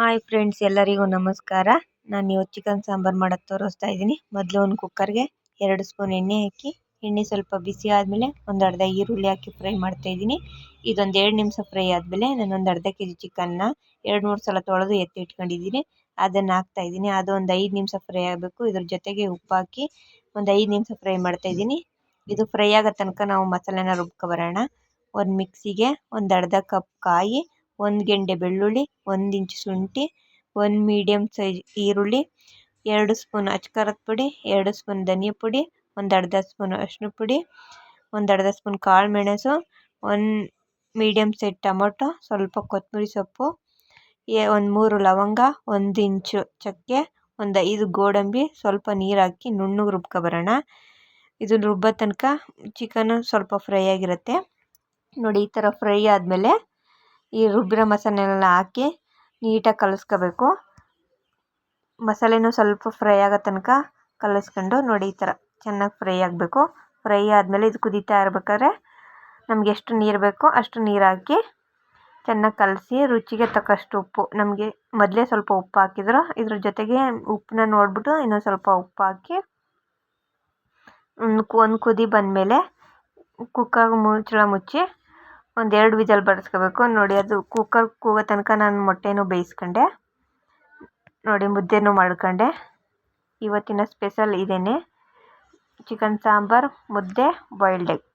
Hi friends ಎಲ್ಲರಿಗೂ ನಮಸ್ಕಾರ. ನಾನು ಇವತ್ತು ಚಿಕನ್ ಸಾಂಬಾರು ಮಾಡೋದು ತೋರಿಸ್ತಾ ಇದ್ದೀನಿ. ಮೊದಲು ಒಂದು ಕುಕ್ಕರ್ಗೆ ಎರಡು ಸ್ಪೂನ್ ಎಣ್ಣೆ ಹಾಕಿ, ಎಣ್ಣೆ ಸ್ವಲ್ಪ ಬಿಸಿ ಆದಮೇಲೆ ಒಂದು ಅರ್ಧ ಈರುಳ್ಳಿ ಹಾಕಿ ಫ್ರೈ ಮಾಡ್ತಾ ಇದ್ದೀನಿ. ಇದೊಂದು ಎರಡು ನಿಮಿಷ ಫ್ರೈ ಆದಮೇಲೆ ನಾನು ಅರ್ಧ ಕೆ ಜಿ ಚಿಕನ್ನ ಎರಡು ಮೂರು ಸಲ ತೊಳೆದು ಎತ್ತಿ ಇಟ್ಕೊಂಡಿದ್ದೀನಿ. ಅದನ್ನು ಹಾಕ್ತಾ ಇದ್ದೀನಿ. ಅದು ಒಂದು ಐದು ನಿಮಿಷ ಫ್ರೈ ಆಗಬೇಕು. ಇದ್ರ ಜೊತೆಗೆ ಉಪ್ಪು ಹಾಕಿ ಒಂದು ಐದು ನಿಮಿಷ ಫ್ರೈ ಮಾಡ್ತಾ ಇದ್ದೀನಿ. ಇದು ಫ್ರೈ ಆಗೋ ತನಕ ನಾವು ಮಸಾಲೆನ ರುಬ್ಕೊ ಬರೋಣ. ಒಂದು ಮಿಕ್ಸಿಗೆ ಒಂದು ಅರ್ಧ ಕಪ್ ಕಾಯಿ ಒಂದು ಗೆಂಡೆ ಬೆಳ್ಳುಳ್ಳಿ, ಒಂದು ಇಂಚು ಶುಂಠಿ, ಒಂದು ಮೀಡಿಯಮ್ ಸೈಜ್ ಈರುಳ್ಳಿ, ಎರಡು ಸ್ಪೂನ್ ಅಚ್ಕಾರದ ಪುಡಿ, ಎರಡು ಸ್ಪೂನ್ ಧನಿಯಾ ಪುಡಿ, ಒಂದು ಅರ್ಧ ಸ್ಪೂನ್ ಅರಿಶಿನ ಪುಡಿ, ಒಂದು ಅರ್ಧ ಸ್ಪೂನ್ ಕಾಳು ಮೆಣಸು, ಒಂದು ಮೀಡಿಯಮ್ ಸೈಜ್ ಟೊಮೊಟೊ, ಸ್ವಲ್ಪ ಕೊತ್ತಂಬರಿ ಸೊಪ್ಪು, ಎ, ಒಂದು ಮೂರು ಲವಂಗ, ಒಂದು ಇಂಚು ಚಕ್ಕೆ, ಒಂದು ಐದು ಗೋಡಂಬಿ, ಸ್ವಲ್ಪ ನೀರು ಹಾಕಿ ನುಣ್ಣಗೆ ರುಬ್ಕೊಬರೋಣ ಇದು ರುಬ್ಬೋ ತನಕ ಚಿಕನು ಸ್ವಲ್ಪ ಫ್ರೈ ಆಗಿರುತ್ತೆ. ನೋಡಿ ಈ ಥರ ಫ್ರೈ ಆದಮೇಲೆ ಈ ರುಬ್ಬಿರೋ ಮಸಾಲೆನೆಲ್ಲ ಹಾಕಿ ನೀಟಾಗಿ ಕಲಿಸ್ಕೋಬೇಕು. ಮಸಾಲೆನೂ ಸ್ವಲ್ಪ ಫ್ರೈ ಆಗೋ ತನಕ ಕಲಸ್ಕೊಂಡು ನೋಡಿ ಈ ಥರ ಚೆನ್ನಾಗಿ ಫ್ರೈ ಆಗಬೇಕು. ಫ್ರೈ ಆದಮೇಲೆ ಇದು ಕುದೀತಾ ಇರ್ಬೇಕಾದ್ರೆ ನಮಗೆ ಎಷ್ಟು ನೀರು ಬೇಕೋ ಅಷ್ಟು ನೀರು ಹಾಕಿ ಚೆನ್ನಾಗಿ ಕಲಸಿ ರುಚಿಗೆ ತಕ್ಕಷ್ಟು ಉಪ್ಪು. ನಮಗೆ ಮೊದಲೇ ಸ್ವಲ್ಪ ಉಪ್ಪು ಹಾಕಿದ್ರು. ಇದ್ರ ಜೊತೆಗೆ ಉಪ್ಪನ್ನ ನೋಡಿಬಿಟ್ಟು ಇನ್ನೊಂದು ಸ್ವಲ್ಪ ಉಪ್ಪು ಹಾಕಿ ಒಂದು ಒಂದು ಕುದಿ ಬಂದಮೇಲೆ ಕುಕ್ಕರ್ ಮುಚ್ಚಳ ಮುಚ್ಚಿ ಒಂದು ಎರಡು ವಿಜಲ್ ಬಡಿಸ್ಕೋಬೇಕು. ನೋಡಿ ಅದು ಕುಕ್ಕರ್ ಕೂಗೋ ತನಕ ನಾನು ಮೊಟ್ಟೆನೂ ಬೇಯಿಸ್ಕೊಂಡೆ. ನೋಡಿ ಮುದ್ದೆನೂ ಮಾಡ್ಕೊಂಡೆ. ಇವತ್ತಿನ ಸ್ಪೆಷಲ್ ಇದೇನೆ. ಚಿಕನ್ ಸಾಂಬಾರು, ಮುದ್ದೆ ಬಾಯ್ಲ್ಡ್ ಎಗ್